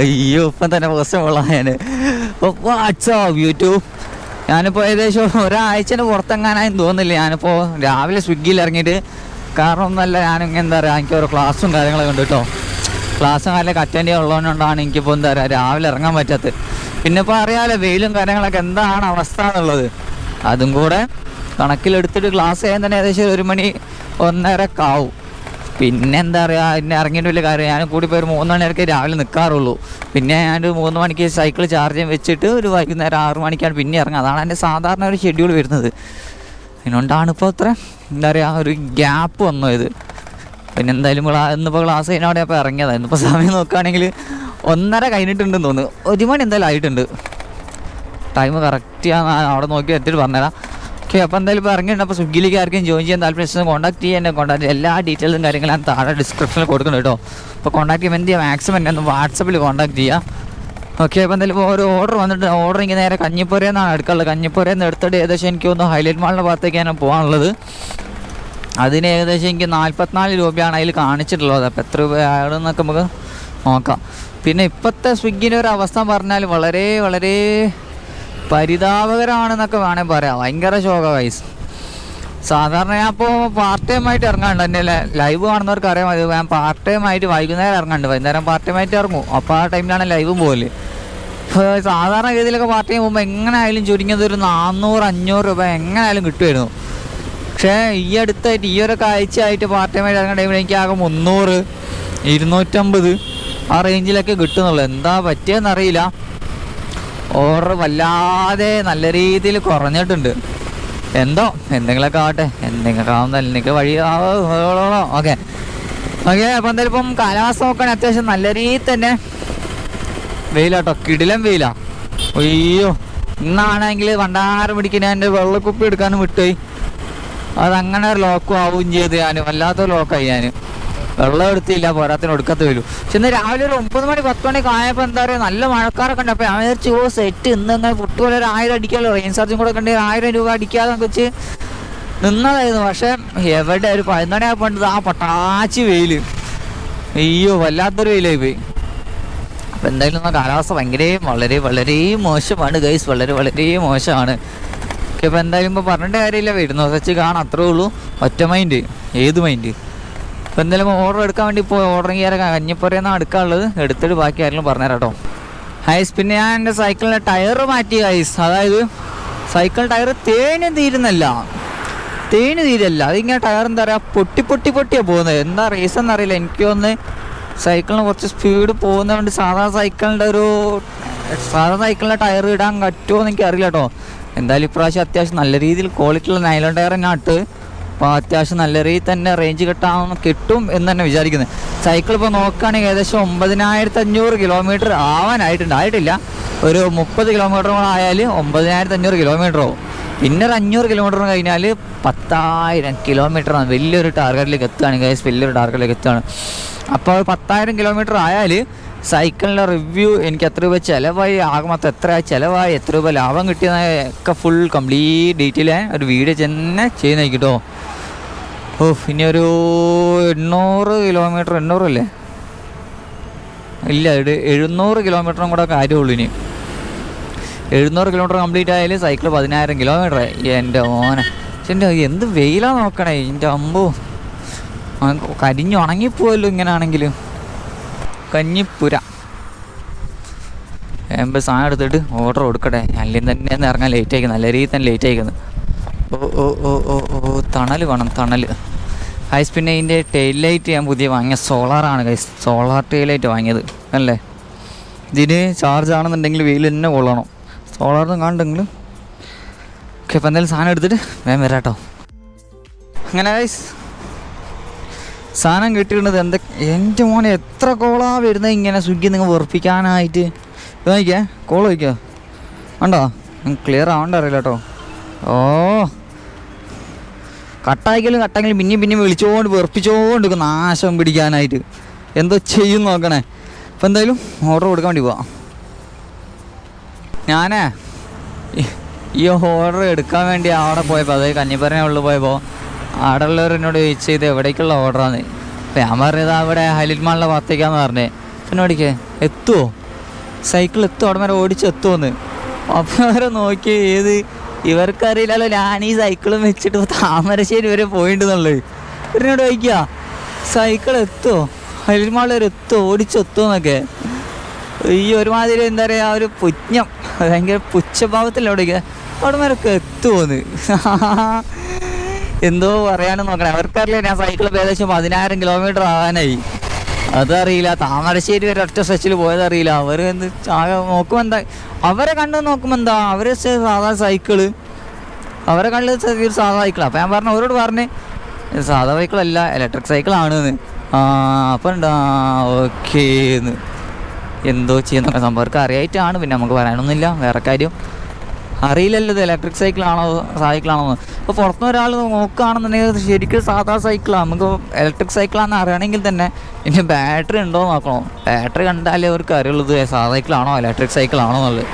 അയ്യോ ഇപ്പം തന്നെ പോസ്റ്റ് കൊള്ളാൻ വാട്സാപ്പ് യൂട്യൂബ്. ഞാനിപ്പോൾ ഏകദേശം ഒരാഴ്ചന് പുറത്തെങ്ങാനായെന്ന് തോന്നുന്നില്ല. ഞാനിപ്പോൾ രാവിലെ സ്വിഗ്ഗിയിൽ ഇറങ്ങിയിട്ട് കാരണം ഒന്നല്ല ഞാൻ എന്താ പറയുക എനിക്ക് ഓരോ ക്ലാസ്സും കാര്യങ്ങളൊക്കെ ഉണ്ട് കേട്ടോ. ക്ലാസ്സും കാര്യങ്ങളൊക്കെ അറ്റൻഡ് ചെയ്യാനുള്ളതുകൊണ്ടാണ് എനിക്കിപ്പോൾ എന്താ പറയുക രാവിലെ ഇറങ്ങാൻ പറ്റാത്തത്. പിന്നെ ഇപ്പോൾ അറിയാമല്ലോ വെയിലും കാര്യങ്ങളൊക്കെ എന്താണ് അവസ്ഥ എന്നുള്ളത്. അതും കൂടെ കണക്കിലെടുത്തിട്ട് ക്ലാസ് ചെയ്യാൻ തന്നെ ഏകദേശം ഒരു മണി ഒന്നരക്കെ ആവും പിന്നെ എന്താ പറയുക എന്നെ ഇറങ്ങിയിട്ട് വലിയ കാര്യം ഞാൻ കൂടി പോയി ഒരു മൂന്ന് മണിയൊക്കെ രാവിലെ നിൽക്കാറുള്ളൂ പിന്നെ ഞാൻ മൂന്ന് മണിക്ക് സൈക്കിൾ ചാർജ് വെച്ചിട്ട് ഒരു വൈകുന്നേരം ആറ് മണിക്കാണ് പിന്നെ ഇറങ്ങുക. അതാണ് എന്റെ സാധാരണ ഒരു ഷെഡ്യൂൾ വരുന്നത്. അതിനോണ്ടാണ് ഇപ്പോൾ അത്ര എന്താ പറയുക ഒരു ഗ്യാപ്പ് വന്നു ഇത് പിന്നെ എന്തായാലും ക്ലാ ഇന്നിപ്പോൾ ക്ലാസ് കഴിഞ്ഞവിടെ അപ്പോൾ ഇറങ്ങിയത്. ഇന്നിപ്പോൾ സമയം നോക്കുകയാണെങ്കിൽ ഒന്നര കഴിഞ്ഞിട്ടുണ്ടെന്ന് തോന്നുന്നു. ഒരു മണി എന്തായാലും ആയിട്ടുണ്ട്. ടൈം കറക്റ്റ് ഞാൻ അവിടെ നോക്കി എത്തിയിട്ട് പറഞ്ഞുതരാം. ഓക്കെ അപ്പോൾ എന്തായാലും ഇറങ്ങിയിട്ടുണ്ട്. അപ്പോൾ സ്വിഗ്ഗിയിലേക്ക് ആർക്കും ജോയിൻ ചെയ്യാൻ താല്പര്യം കോൺടാക്ട് ചെയ്യാൻ എന്നെ. കോൺടാക്ട് എല്ലാ ഡീറ്റെയിൽസും കാര്യങ്ങളും താഴെ ഡിസ്ക്രിപ്ഷനിൽ കൊടുക്കുന്നുണ്ട് കേട്ടോ. അപ്പോൾ കോൺടാക്ട് ചെയ്യുമ്പോൾ എന്ത് ചെയ്യാം? മാക്സിമം എന്നെ ഒന്ന് വാട്സപ്പിൽ കോൺടാക്ട് ചെയ്യുക ഓക്കെ അപ്പോൾ എന്തായാലും ഒരു ഓർഡർ വന്നിട്ട് ഓർഡർ ഇങ്ങനെ നേരെ കഞ്ഞിപ്പുരയെന്നാണ് എടുക്കാനുള്ളത്. കഞ്ഞിപ്പുരയിൽ നിന്ന് എടുത്തിട്ട് ഏകദേശം എനിക്ക് ഒന്ന് ഹൈലൈറ്റ് മാളിന്റെ ഭാഗത്തേക്കാണ് പോകാനുള്ളത്. അതിന് ഏകദേശം എനിക്ക് നാൽപ്പത്തിനാല് രൂപയാണ് അതിൽ കാണിച്ചിട്ടുള്ളത്. അപ്പോൾ എത്ര രൂപയാണെന്നൊക്കെ നമുക്ക് നോക്കാം. പിന്നെ ഇപ്പോഴത്തെ സ്വിഗ്ഗിന്റെ ഒരു അവസ്ഥ പറഞ്ഞാൽ വളരെ വളരെ പരിതാപകരമാണെന്നൊക്കെ വേണമെങ്കിൽ പറയാം. ഭയങ്കര ശോക വൈസ് സാധാരണ ഞാൻ ഇപ്പോൾ പാർട്ട് ടൈം ആയിട്ട് ഇറങ്ങാണ്ട് എന്റെ ലൈവ് കാണുന്നവർക്ക് അറിയാം. അത് ഞാൻ പാർട്ട് ടൈം ആയിട്ട് വൈകുന്നേരം ഇറങ്ങാണ്ട് വൈകുന്നേരം പാർട്ട് ടൈം ആയിട്ട് ഇറങ്ങും. അപ്പോൾ ആ ടൈമിലാണ് ലൈവും പോകൽ സാധാരണ ഗതിയിലൊക്കെ പാർട്ട് ടൈം പോകുമ്പോൾ എങ്ങനെ ആയാലും ചുരുങ്ങിയത് ഒരു നാനൂറ് അഞ്ഞൂറ് രൂപ എങ്ങനെ ആയാലും കിട്ടുമായിരുന്നു പക്ഷേ ഈ അടുത്തായിട്ട് ഈ ഒരു കാഴ്ചയായിട്ട് പാർട്ട് ടൈം ആയിട്ട് ഇറങ്ങുന്ന ടൈമിൽ എനിക്ക് ആകെ മുന്നൂറ് ഇരുന്നൂറ്റമ്പത് ആ റേഞ്ചിലൊക്കെ കിട്ടുന്നുള്ളൂ. എന്താ പറ്റിയെന്നറിയില്ല ഓർഡർ വല്ലാതെ നല്ല രീതിയിൽ കുറഞ്ഞിട്ടുണ്ട്. എന്തോ? എന്തെങ്കിലുമൊക്കെ ആവട്ടെ. എന്തെങ്കിലുമൊക്കെ ആവുന്ന വഴി ഓക്കെ. ഓക്കെ അപ്പം എന്തായാലും ഇപ്പം കാലാവസ്ഥ നോക്കാൻ അത്യാവശ്യം നല്ല രീതിയിൽ തന്നെ വെയിലാട്ടോ. കിടിലം വെയിലാ. അയ്യോ. ഇന്നാണെങ്കിൽ വണ്ടാരം പിടിക്കുന്ന എന്റെ വെള്ളക്കുപ്പി എടുക്കാനും വിട്ടുപോയി അതങ്ങനെ ഒരു ലോക്കും ആവുകയും ചെയ്ത് ഞാൻ വല്ലാത്ത ലോക്കായി ഞാൻ വെള്ളം എടുത്തില്ല പോരാത്തിന് ഒടുക്കത്ത് വരും. പക്ഷെ ഇന്ന് രാവിലെ ഒരു ഒമ്പത് മണി പത്ത് മണിയൊക്കെ ആയപ്പോൾ എന്താ പറയുക നല്ല മഴക്കാരൊക്കെ ഉണ്ട്. അപ്പോൾ ഞാൻ വിചാരിച്ചു ഓ സെറ്റ് ഇന്ന് ഇങ്ങനെ ഫുട്ബോൾ ഒരു ആയിരം അടിക്കാമല്ലോ റെയിൻ ചാർജും കൂടെ കണ്ടെങ്കിൽ ആയിരം രൂപ അടിക്കാതെ വെച്ച് നിന്നതായിരുന്നു. പക്ഷേ എവിടെ ഒരു പതിനൊന്ന് മണിയായപ്പോൾ ആ പട്ടാച്ചി വെയിൽ അയ്യോ വല്ലാത്തൊരു വെയിലായി പോയി. അപ്പോൾ എന്തായാലും ഇന്ന് കാലാവസ്ഥ ഭയങ്കര വളരെ വളരെ മോശമാണ് ഗൈസ് വളരെ വളരെ മോശമാണ്. ഓക്കെ അപ്പോൾ എന്തായാലും ഇപ്പോൾ പറഞ്ഞിട്ട് കാര്യമില്ല. വരുന്ന വെച്ച് കാണാം. അത്രേ ഉള്ളൂ. ഒറ്റ മൈൻഡ് ഏത് മൈൻഡ് അപ്പോൾ എന്തായാലും ഓർഡർ എടുക്കാൻ വേണ്ടി ഇപ്പോൾ ഓർഡർ ചെയ്യാൻ കഞ്ഞിപ്പുറയെന്നാണ് എടുക്കാനുള്ളത്? എടുത്തിട്ട് ബാക്കി ആരെങ്കിലും പറഞ്ഞുതരാം കേട്ടോ ഹൈസ് പിന്നെ ഞാൻ എന്റെ സൈക്കിളിന്റെ ടയർ മാറ്റി ഹൈസ് അതായത് സൈക്കിൾ ടയർ തേനും തീരുന്നല്ല. തേന് തീരല്ല. അതിങ്ങനെ ടയർ എന്താ പറയുക പൊട്ടി പൊട്ടി പൊട്ടിയാണ് പോകുന്നത്. എന്താ റീസൺ എന്നറിയില്ല. എനിക്ക് ഒന്ന് സൈക്കിളിന് കുറച്ച് സ്പീഡ് പോകുന്നതുകൊണ്ട് സാധാ സൈക്കിളിന്റെ ഒരു സാധാ സൈക്കിളിന്റെ ടയർ ഇടാൻ പറ്റുമോ എന്ന് എനിക്ക് അറിയില്ല കേട്ടോ എന്തായാലും ഇപ്രാവശ്യം അത്യാവശ്യം നല്ല രീതിയിൽ ക്വാളിറ്റി ഉള്ള നൈലോൺ ടയർ തന്നെ ഇട്ട് അപ്പോൾ അത്യാവശ്യം നല്ല രീതിയിൽ തന്നെ റേഞ്ച് കിട്ടാവുന്ന കിട്ടും എന്ന് തന്നെ വിചാരിക്കുന്നത് സൈക്കിൾ ഇപ്പോൾ നോക്കുകയാണെങ്കിൽ ഏകദേശം ഒമ്പതിനായിരത്തി അഞ്ഞൂറ് കിലോമീറ്റർ ആവാനായിട്ടുണ്ട്. ആയിട്ടില്ല. ഒരു മുപ്പത് കിലോമീറ്റർ കൂടെ ആയാൽ ഒമ്പതിനായിരത്തി അഞ്ഞൂറ് കിലോമീറ്റർ ആവും. പിന്നെ ഒരു അഞ്ഞൂറ് കിലോമീറ്റർ കഴിഞ്ഞാൽ പത്തായിരം കിലോമീറ്റർ ആണ്. വലിയൊരു ടാർഗറ്റിലേക്ക് എത്തുകയാണ് ഗൈസ് വലിയൊരു ടാർഗറ്റിലേക്ക് എത്തുകയാണ്. അപ്പോൾ പത്തായിരം കിലോമീറ്റർ ആയാൽ സൈക്കിളിന്റെ റിവ്യൂ എനിക്ക് എത്ര രൂപ ചിലവായി? ആകെ മൊത്തം എത്ര ചിലവായി എത്ര രൂപ ലാഭം കിട്ടിയെന്ന ഒക്കെ ഫുൾ കംപ്ലീറ്റ് ഡീറ്റെയിൽ ഒരു വീഡിയോ തന്നെ ചെയ്യുന്നതായിരിക്കും കേട്ടോ ഓ ഇനി ഒരു എണ്ണൂറ് കിലോമീറ്റർ എണ്ണൂറല്ലേ? ഇല്ല എഴുന്നൂറ് കിലോമീറ്ററും കൂടെ കാര്യമുള്ളൂ ഇനി. എഴുന്നൂറ് കിലോമീറ്റർ കംപ്ലീറ്റ് ആയാലും സൈക്കിൾ പതിനായിരം കിലോമീറ്റർ എന്റെ ഓനെ എന്റെ എന്ത് വെയിലാ നോക്കണേ? എന്റെ അമ്പോ. കരിഞ്ഞു ഉണങ്ങിപ്പോവല്ലോ ഇങ്ങനെ ആണെങ്കിലും കഞ്ഞിപ്പുര. എൺപത് സാധനം എടുത്തിട്ട് ഓർഡർ കൊടുക്കട്ടെ. അല്ലെങ്കിൽ തന്നെ ഇറങ്ങാൻ ലേറ്റ് ആയിക്കുന്നു നല്ല രീതിയിൽ തന്നെ ലേറ്റ് ആയിക്കുന്നു ഓ ഓ ഓ ഓ ഓ തണൽ വേണം തണൽ ഹൈസ് പിന്നെ ഇതിന്റെ ടെയിൽ ലൈറ്റ് ഞാൻ പുതിയ വാങ്ങിയ സോളാറാണ് ഗൈസ് സോളാർ ടെയിൽ ലൈറ്റ് വാങ്ങിയത് അല്ലേ? ഇതിന് ചാർജ് ആണെന്നുണ്ടെങ്കിൽ വെയിൽ തന്നെ കൊള്ളണം. സോളാറിന് കാണുണ്ടെങ്കിൽ ഓക്കെ അപ്പോൾ എന്തായാലും സാധനം എടുത്തിട്ട് വേഗം വരാം കേട്ടോ അങ്ങനെ ഗൈസ് സാധനം കിട്ടിയിരുന്നത് എന്താ എന്റെ മോനെ എത്ര കോളാ വരുന്നത് ഇങ്ങനെ സ്വിഗ്ഗി നിങ്ങൾ വെറുപ്പിക്കാനായിട്ട്? നോക്കിയേ കോൾ വയ്ക്കുക ഉണ്ടോ ക്ലിയർ ആവണ്ട അറിയില്ല കേട്ടോ ഓ. കട്ടായിക്കലും കട്ടെങ്കിലും പിന്നെയും പിന്നെയും വിളിച്ചുകൊണ്ട് വെറുപ്പിച്ചുകൊണ്ട് നാശം പിടിക്കാനായിട്ട്. എന്തോ ചെയ്യും നോക്കണേ. അപ്പം എന്തായാലും ഓർഡർ കൊടുക്കാൻ വേണ്ടി പോവാം. ഞാനേ ഈ- ഓർഡർ എടുക്കാൻ വേണ്ടി അവിടെ പോയപ്പോൾ അതായത് കഞ്ഞിപ്പറഞ്ഞ ഉള്ളിൽ പോയപ്പോൾ അവിടെ ഉള്ളവർ എന്നോട് ചോദിച്ചു ഇത് എവിടേക്കുള്ള ഓർഡറാന്ന് അപ്പം ഞാൻ പറഞ്ഞത് അവിടെ ഹൈലൈറ്റ് മാളിന്റെ ഭാഗത്തേക്കാന്ന് പറഞ്ഞേ. എന്നോടിക്കേ എത്തുമോ സൈക്കിൾ എത്തും അവിടെ വരെ ഓടിച്ച് എത്തുമോന്ന് അപ്പം അവരെ നോക്കി ഏത് ഇവർക്കറിയില്ലല്ലോ ഞാൻ ഈ സൈക്കിളും വെച്ചിട്ട് താമരശ്ശേരി വരെ പോയിട്ടുന്നുള്ളത് ഇവരിനോട് ചോദിക്കുക സൈക്കിൾ എത്തോ? അതിലുമാളൊരു എത്തോ? ഓടിച്ചെത്തോന്നൊക്കെ ഈ ഒരുമാതിരി എന്താ പറയുക ഒരു പുജ്ഞം ഭയങ്കര പുച്ഛഭാവത്തിലവിടെ അവിടെ അവിടെ വരൊക്കെ എത്തുമോന്ന് എന്തോ പറയാനും നോക്കണം. അവർക്കറിയില്ല ഞാൻ സൈക്കിൾ ഏകദേശം പതിനായിരം കിലോമീറ്റർ ആവാനായി. അതറിയില്ല. താമരശ്ശേരി വരെ ഒറ്റ സ്ട്രെച്ചിൽ പോയതറിയില്ല അവർ എന്ത് നോക്കുമ്പോൾ എന്താ അവരെ കണ്ട് നോക്കുമ്പോൾ എന്താ അവർ സാധാ സൈക്കിൾ അവരെ കണ്ട് ഒരു സാധാ സൈക്കിളാണ് അപ്പോൾ ഞാൻ പറഞ്ഞു അവരോട് പറഞ്ഞ് സാധാ സൈക്കിളല്ല ഇലക്ട്രിക് സൈക്കിളാണെന്ന് ആ അപ്പം ഉണ്ടാ ഓക്കേന്ന് എന്തോ ചെയ്യുന്ന സംഭവർക്ക് അറിയായിട്ടാണ്. പിന്നെ നമുക്ക് പറയാനൊന്നുമില്ല. വേറെ കാര്യം. അറിയില്ലല്ലോ ഇത് ഇലക്ട്രിക് സൈക്കിളാണോ സൈക്കിളാണോ അപ്പോൾ പുറത്തുനിന്ന് ഒരാൾ നോക്കുകയാണെന്നുണ്ടെങ്കിൽ ശരിക്കും സാധാ സൈക്കിളാണ് നമുക്ക് ഇലക്ട്രിക് സൈക്കിളാണെന്ന് അറിയണമെങ്കിൽ തന്നെ ഇനി ബാറ്ററി ഉണ്ടോ എന്ന് നോക്കണം. ബാറ്ററി കണ്ടാലേ അവർക്ക് അറിയുള്ളത് സാധാ സൈക്കിളാണോ ഇലക്ട്രിക് സൈക്കിളാണോ എന്നുള്ളത്.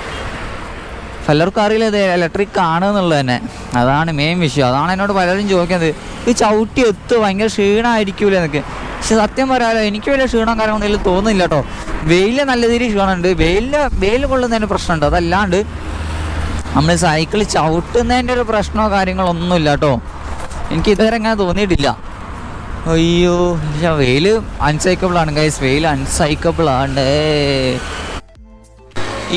പലർക്കും അറിയില്ല ഇത് ഇലക്ട്രിക് ആണ് എന്നുള്ളത് തന്നെ. അതാണ് മെയിൻ വിഷയം. അതാണ് എന്നോട് പലരും ചോദിക്കുന്നത്. ഇത് ചവിട്ടി എത്തുക ഭയങ്കര ക്ഷീണമായിരിക്കൂലേ എന്നൊക്കെ. പക്ഷെ സത്യം പറയാലോ എനിക്ക് വലിയ ക്ഷീണം ഇതിൽ തോന്നുന്നില്ല കേട്ടോ. വെയിൽ നല്ല രീതിയിൽ ക്ഷീണമുണ്ട്. വെയിൽ വെയിൽ കൊള്ളുന്നതിന് പ്രശ്നമുണ്ട്. അതല്ലാണ്ട് നമ്മൾ സൈക്കിൾ ചവിട്ടുന്നതിന്റെ ഒരു പ്രശ്നമോ കാര്യങ്ങളോ ഒന്നുമില്ല കേട്ടോ. എനിക്ക് ഇതുവരെ അങ്ങനെ തോന്നിയിട്ടില്ല. അയ്യോ വെയിൽ അൺസൈക്കബിൾ ആണ് ഗൈസ് വെയിൽ അൺസൈക്കബിൾ ആണ്.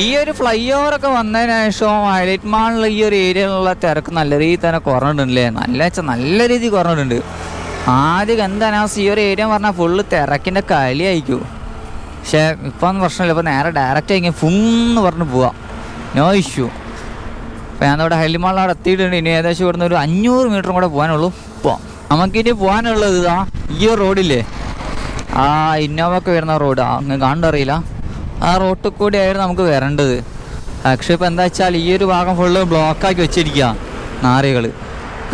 ഈ ഒരു ഫ്ലൈ ഓവർ ഒക്കെ വന്നതിന് ശേഷം ഹൈലൈറ്റ് മാളിൽ ഈ ഒരു ഏരിയയിലുള്ള തിരക്ക് നല്ല രീതിയിൽ തന്നെ കുറഞ്ഞിട്ടുണ്ടല്ലേ? നല്ല വെച്ചാൽ നല്ല രീതിയിൽ കുറഞ്ഞിട്ടുണ്ട്. ആദ്യം എന്താണ് ഈ ഒരു ഏരിയ പറഞ്ഞാൽ ഫുള്ള് തിരക്കിന്റെ കളിയായിരിക്കും പക്ഷേ ഇപ്പം പ്രശ്നമില്ല. ഇപ്പം നേരെ ഡയറക്റ്റ് ആയിരിക്കും ഫുന്ന് പറഞ്ഞ് പോവാം. നോ ഇഷ്യൂ അപ്പോൾ ഞാൻ ഇവിടെ ഹെലിമാളാട് എത്തിയിട്ടുണ്ട്. ഇനി ഏകദേശം ഇവിടുന്ന് ഒരു അഞ്ഞൂറ് മീറ്ററും കൂടെ പോകാനുള്ളൂ. ഇപ്പോൾ നമുക്കിനി പോകാനുള്ളത് ഇതാ ഈ റോഡില്ലേ? ആ ഇന്നോവൊക്കെ വരുന്ന റോഡ്. അങ്ങ് കണ്ടറിയില്ല ആ റോട്ടിൽ കൂടി ആയിരുന്നു നമുക്ക് വരേണ്ടത്. പക്ഷെ ഇപ്പോൾ എന്താ വെച്ചാൽ ഈ ഒരു ഭാഗം ഫുള്ള് ബ്ലോക്കാക്കി വെച്ചിരിക്കുക നാറികൾ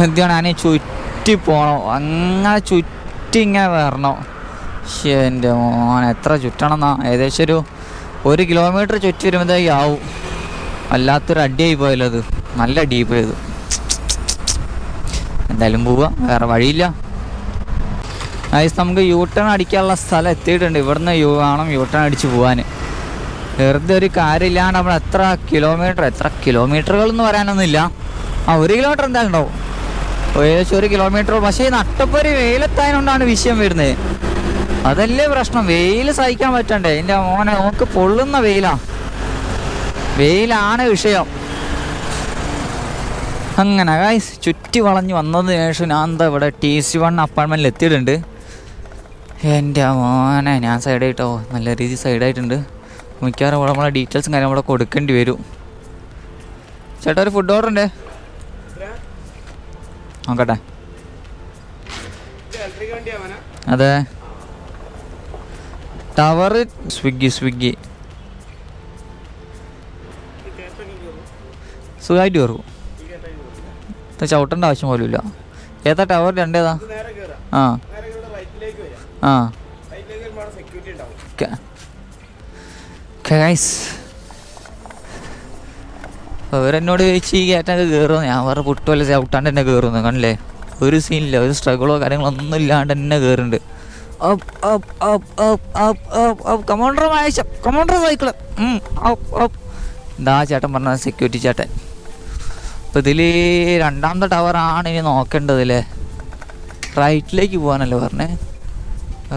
എന്താണ് ഞാൻ ചുറ്റി പോകണം അങ്ങനെ ചുറ്റി ഇങ്ങനെ വരണം. ശ്ശേ, എന്റെ മോൻ എത്ര ചുറ്റണം എന്നാ. ഏകദേശം ഒരു ഒരു കിലോമീറ്റർ ചുറ്റി വരുമ്പോഴത്തേക്ക് ആവും. വല്ലാത്തൊരു അടിയായി പോയല്ലോ അത് നല്ല അടിയായി പോയത്. എന്തായാലും പോവാ. വേറെ വഴിയില്ല. നൈസ് നമുക്ക് യൂ ടേൺ അടിക്കാനുള്ള സ്ഥലം എത്തിയിട്ടുണ്ട്. ഇവിടുന്ന് യൂ വേണം യൂ ടേൺ അടിച്ച് പോകാൻ വെറുതെ ഒരു കാര്യമില്ലാണ്ട് നമ്മൾ എത്ര കിലോമീറ്റർ എത്ര കിലോമീറ്ററുകൾ എന്ന് പറയാനൊന്നുമില്ല. ആ ഒരു കിലോമീറ്റർ എന്തായാലും ഉണ്ടാവും. ഏകദേശം ഒരു കിലോമീറ്റർ പക്ഷേ ഈ നട്ടപ്പൊരു വെയിലെത്തായതുകൊണ്ടാണ് വിഷയം വരുന്നത്. അതല്ലേ പ്രശ്നം. വെയിൽ സഹിക്കാൻ പറ്റണ്ടേ? എന്റെ മോനെ നമുക്ക് പൊള്ളുന്ന വെയിലാ. വെയിലാണ് വിഷയം. അങ്ങനെ ഗായ്സ് ചുറ്റി വളഞ്ഞ് വന്നതിന് ശേഷം ഞാൻ എന്താ ഇവിടെ ടി സി വൺ അപ്പാർട്ട്മെന്റിൽ എത്തിയിട്ടുണ്ട്. എന്റെ മോനെ ഞാൻ സൈഡായിട്ടോ നല്ല രീതിയിൽ സൈഡായിട്ടുണ്ട് മിക്കവാറും ഇവിടെ നമ്മളെ ഡീറ്റെയിൽസും കാര്യം ഇവിടെ കൊടുക്കേണ്ടി വരും. ചേട്ടാ ഒരു ഫുഡ് ഓർഡർ ഉണ്ട്. നോക്കട്ടെ. അതെ. ടവർ സ്വിഗ്ഗി സ്വിഗ്ഗി. സുഖമായിട്ട് കയറും ചവിട്ടേണ്ട ആവശ്യം പോലും ഇല്ല ഏതാ ടവർ രണ്ടേതാ? ആ. ആ. ഗൈസ് അവരെന്നോട് ചോദിച്ച് ഈ കയറ്റൊക്കെ കയറും ഞാൻ വേറെ പൊട്ടുമല്ല ചവിട്ടാണ്ട് തന്നെ കയറുന്നു കണ്ടില്ലേ? ഒരു സീനില്ല ഒരു സ്ട്രഗിളോ കാര്യങ്ങളോ ഒന്നും ഇല്ലാണ്ട് തന്നെ കയറുന്നുണ്ട് കമോണ്ടർ വായിച്ച കമാൻഡർ സൈക്കിൾ ഇതാ ചേട്ടൻ പറഞ്ഞ സെക്യൂരിറ്റി ചേട്ടൻ. അപ്പോൾ ഇതിൽ രണ്ടാമത്തെ ടവറാണ് ഇനി നോക്കേണ്ടത് അല്ലേ റൈറ്റിലേക്ക് പോകാനല്ലേ പറഞ്ഞേ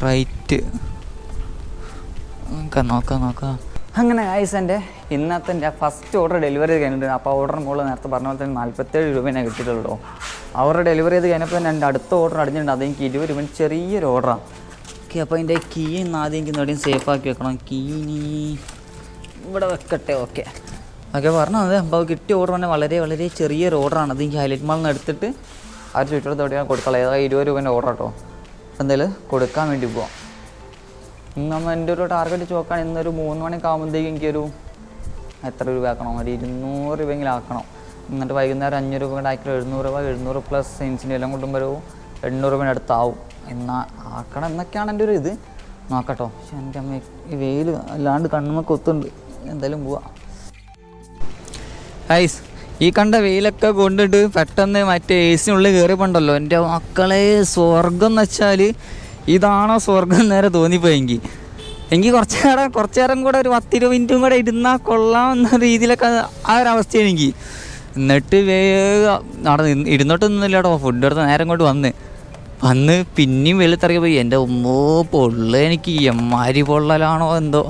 റൈറ്റ് നോക്കാം നോക്കാം. അങ്ങനെ ആയിസ് എന്റെ ഇന്നത്തെ എന്റെ ഫസ്റ്റ് ഓർഡർ ഡെലിവറി ചെയ്ത് കഴിഞ്ഞിട്ടുണ്ട് അപ്പോൾ ഓർഡർ മുകളിൽ നേരത്തെ പറഞ്ഞ പോലെ തന്നെ നാൽപ്പത്തേഴ് രൂപേനെ കിട്ടിയിട്ടുള്ളൂ അവരുടെ ഡെലിവറി ചെയ്ത് കഴിഞ്ഞപ്പോൾ തന്നെ എന്റെ അടുത്ത ഓർഡർ അടിഞ്ഞിട്ടുണ്ട്. അതെനിക്ക് ഇരുപത് രൂപ ചെറിയൊരു ഓർഡറാണ് ഓക്കെ അപ്പോൾ അതിന്റെ കീ ഇന്ന് ആദ്യം എനിക്ക് സേഫ് ആക്കി വെക്കണം. കീ ഇവിടെ വെക്കട്ടെ. ഓക്കെ. ഓക്കെ പറഞ്ഞത് അപ്പോൾ കിട്ടിയ ഓർഡർ തന്നെ വളരെ വളരെ ചെറിയൊരു ഓർഡറാണ് അത് എനിക്ക് ഹൈലൈറ്റ് മാളിൽ നിന്ന് എടുത്തിട്ട് ആ ചുറ്റോടത്ത് എവിടെയാണ് കൊടുക്കണം ഏതാ ഇരുപത് രൂപേന്റെ ഓർഡർ കേട്ടോ എന്തായാലും കൊടുക്കാൻ വേണ്ടി പോവാം. നമ്മൾ എന്റെ ഒരു ടാർഗറ്റ് ചോക്കാൻ ഇന്നൊരു മൂന്ന് മണിയൊക്കെ ആകുമ്പോഴത്തേക്കും എനിക്കൊരു എത്ര രൂപ ആക്കണം? ഒരു ഇരുന്നൂറ് രൂപയെങ്കിലും ആക്കണം. എന്നിട്ട് വൈകുന്നേരം അഞ്ഞൂറ് രൂപ കൂടെ ആക്കി എഴുന്നൂറ് രൂപ എഴുന്നൂറ് പ്ലസ് സെൻസിന്റെ എല്ലാം കൊണ്ടുമ്പോൾ ഒരു എണ്ണൂറ് രൂപയുടെ അടുത്താവും. എന്നാൽ ആക്കണം എന്നൊക്കെയാണ് എന്റെ ഒരു ഇത്. നോക്കട്ടോ. പക്ഷെ എന്റെ അമ്മ ഈ വെയിൽ അല്ലാണ്ട് കണ്ണുമൊക്കെ ഒത്തുണ്ട് എന്തായാലും പോവാം. ഹൈസ് ഈ കണ്ട വെയിലൊക്കെ കൊണ്ടിട്ട് പെട്ടെന്ന് മറ്റേ എ സിനുള്ളിൽ കയറിപ്പോണ്ടല്ലോ എന്റെ മക്കളെ സ്വർഗം എന്ന് വെച്ചാൽ ഇതാണോ സ്വർഗം നേരെ തോന്നിപ്പോയെങ്കിൽ എനിക്ക്. കുറച്ച് നേരം കുറച്ച് നേരം കൂടെ ഒരു പത്തിരുപത് മിനിറ്റും കൂടെ ഇരുന്നാൽ കൊള്ളാം എന്ന രീതിയിലൊക്കെ ആ ഒരു അവസ്ഥയാണ് എനിക്ക്. എന്നിട്ട് വേഗം നടന്ന് ഇരുന്നിട്ട് നിന്നില്ല കേട്ടോ. ഫുഡ് എടുത്ത് നേരം കൊണ്ട് വന്ന്. വന്ന് പിന്നെയും വെളുത്തിറങ്ങി പോയി. എന്റെ ഉമ്മോ പൊള്ള എനിക്ക്. എമ്മാരി പൊള്ളലാണോ എന്തോ.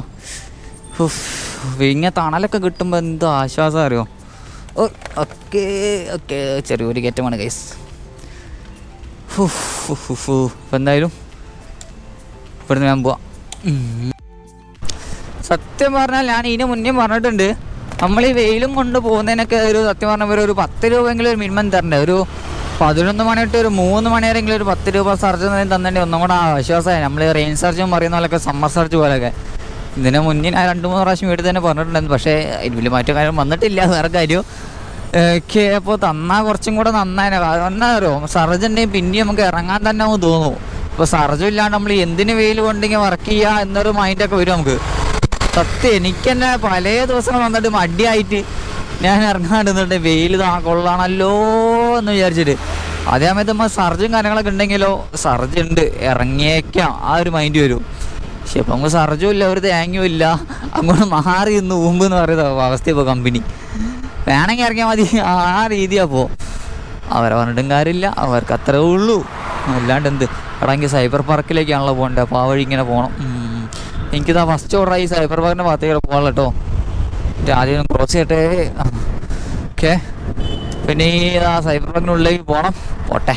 ഇങ്ങനെ തണലൊക്കെ കിട്ടുമ്പോൾ എന്തോ ആശ്വാസം അറിയോ? ഓ ഓക്കെ ഓക്കെ ചെറിയൊരു കയറ്റമാണ് ഗൈസ് ഇപ്പം എന്തായാലും ഇവിടുന്ന് ഞാൻ പോവാം. സത്യം പറഞ്ഞാൽ ഞാൻ ഇതിന് മുന്നേ പറഞ്ഞിട്ടുണ്ട്. നമ്മൾ ഈ വെയിലും കൊണ്ട് പോകുന്നതിനൊക്കെ ഒരു സത്യം പറഞ്ഞ ഒരു പത്ത് രൂപയെങ്കിലും ഒരു മിനിമം തരണ്ടേ? ഒരു പതിനൊന്ന് മണി തൊട്ട് ഒരു മൂന്ന് മണി വരെയെങ്കിലും ഒരു പത്ത് രൂപ സർജ് തന്നെ ഒന്നും കൂടെ ആശ്വാസമായി നമ്മൾ റെയിൻ സർജും പറയുന്ന പോലെയൊക്കെ സമ്മർ സർജ് പോലെയൊക്കെ ഇതിന് മുന്നേ ഞാൻ രണ്ട് മൂന്ന് പ്രാവശ്യം വീട്ടിൽ തന്നെ പറഞ്ഞിട്ടുണ്ടായിരുന്നു. പക്ഷേ അതിന് വലിയ മാറ്റം കാര്യം വന്നിട്ടില്ല. വേറെ കാര്യം ഒക്കെ അപ്പോൾ തന്നാൽ കുറച്ചും കൂടെ നന്നായിനെ. എന്നാ അറിയോ? സർജന്റെയും പിന്നെയും നമുക്ക് ഇറങ്ങാൻ തന്നെ തോന്നും. ഇപ്പോൾ സർജും ഇല്ലാണ്ട് നമ്മൾ എന്തിന് വെയിൽ കൊണ്ടെങ്കിൽ വർക്ക് ചെയ്യുക എന്നൊരു മൈൻഡൊക്കെ വരും നമുക്ക്. സത്യം എനിക്ക് തന്നെ പല ദിവസങ്ങൾ വന്നിട്ട് മടിയായിട്ട് ഞാൻ ഇറങ്ങാണ്ടിരുന്നിട്ട് വെയിൽ താ കൊള്ളാണല്ലോ എന്ന് വിചാരിച്ചിട്ട്. അതേ സമയത്ത് നമ്മൾ സർജും കാര്യങ്ങളൊക്കെ ഉണ്ടെങ്കിലോ സർജ് ഉണ്ട് ഇറങ്ങിയേക്കാം. ആ ഒരു മൈൻഡ് വരും. പക്ഷെ ഇപ്പം അങ്ങ് സർജും ഇല്ല ഒരു തേങ്ങയും ഇല്ല. അങ്ങോട്ട് മാറി ഇന്ന് ഊമ്പ് എന്ന് പറയുന്ന അവസ്ഥ ഇപ്പോൾ കമ്പനി വേണമെങ്കിൽ ഇറങ്ങിയാൽ മതി. ആ രീതിയാണ് പോ അവരെ പറഞ്ഞിട്ടും കാര്യമില്ല. അവർക്ക് അത്രേ ഉള്ളൂ. അല്ലാണ്ട് എന്ത്? ഇടങ്കിൽ സൈബർ പാർക്കിലേക്കാണല്ലോ പോകേണ്ടത് അപ്പോൾ ആ വഴി ഇങ്ങനെ പോകണം. എനിക്കിതാ ഫസ്റ്റ് ഓർഡർ ഈ സൈബർ പാർക്കിന്റെ ഭാഗത്തേക്ക് പോകാനുള്ള കേട്ടോ ആദ്യം ക്രോസ് ചെയ്യട്ടെ. ഓക്കെ. പിന്നെ ഈ സൈബർ പാർക്കിനുള്ളിലേക്ക് പോകണം പോട്ടെ.